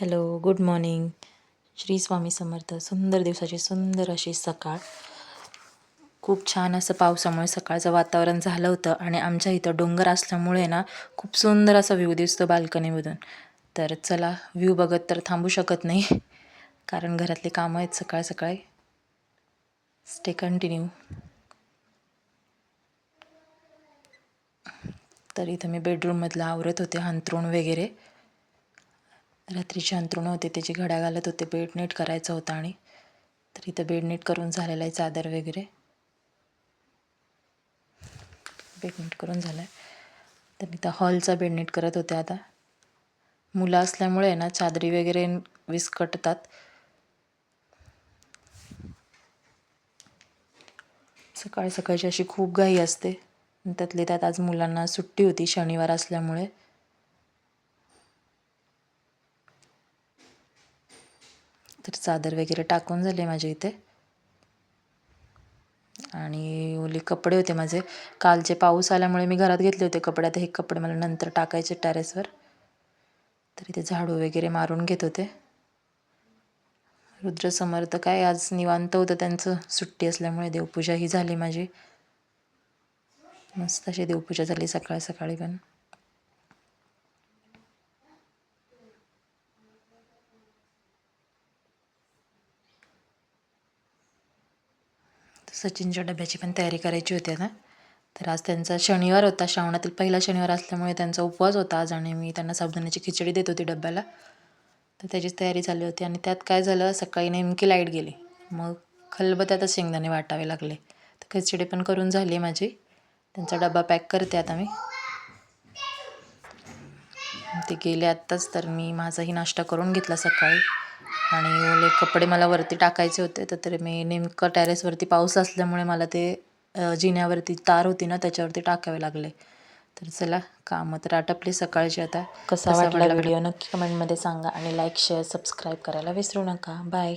Hello good morning Shri Swami Samarth. सुंदर दिवसाची सुंदर अशी सकाळ. खूप छान असं पावसामुळे सकाळचं वातावरण झालं होतं आणि आमच्या इथं डोंगर असल्यामुळे ना खूप सुंदर असा व्ह्यू दिसतो बाल्कनीमधून. तर चला व्ह्यू बघत तर थांबू शकत नाही. कारण घरातली कामं आहेत सकाळ सकाळी. स्टे कंटिन्यू तर इथं मी बेडरूममधलं आवरत होते अंथरूण वगैरे. रात्रीची अंथरुणं होते त्याची घड्या घालत होते बेड नीट करायचा होता आणि तर इथं बेड नीट करून झालेलं आहे चादर वगैरे. बेड नीट करून झालं आहे तर इथं हॉलचा बेड नीट करत होते आता. मुलं असल्यामुळे ना चादरी वगैरे विस्कटतात. सकाळी सकाळची अशी खूप घाई असते. त्यातली त्यात आज मुलांना सुट्टी होती शनिवार असल्यामुळे. तर चादर वगैरे टाकून झाले माझे इथे. आणि ओले कपडे होते माझे. कालचे पाऊस आल्यामुळे मी घरात घेतले होते कपडे. आता हे कपडे मला नंतर टाकायचे टॅरेसवर. तर इथे झाडू वगैरे मारून घेत होते. रुद्र समर्थ काय आज निवांत होतं. त्यांचं सुट्टी असल्यामुळे देवपूजा ही झाली माझी. मस्त अशी देवपूजा झाली सकाळ सकाळी पण. सचिनच्या डब्याची पण तयारी करायची होती आता. तर आज त्यांचा शनिवार होता. श्रावणातील पहिला शनिवार असल्यामुळे त्यांचा उपवास होता आज आणि मी त्यांना साबुदाण्याची खिचडी देत होती डब्याला. तर त्याचीच तयारी झाली होती आणि त्यात काय झालं सकाळी नेमकी लाइट गेली. मग खलबत्यातच शेंगदाणे वाटावे लागले. तर खिचडी पण करून झाली माझी. त्यांचा डबा पॅक करते आता मी. ते गेले आत्ताच तर मी माझाही नाश्ता करून घेतला सकाळी. आणि ओले कपडे मला वरती टाकायचे होते तर तर मी नेमकं टेरेसवरती पाऊस असल्यामुळे मला ते जिन्यावरती तार होती ना त्याच्यावरती टाकावे लागले. तर चला कामं तर आटपली सकाळची आता. कसा वाटला व्हिडिओ नक्की कमेंटमध्ये सांगा आणि लाईक शेअर सबस्क्राईब करायला विसरू नका. बाय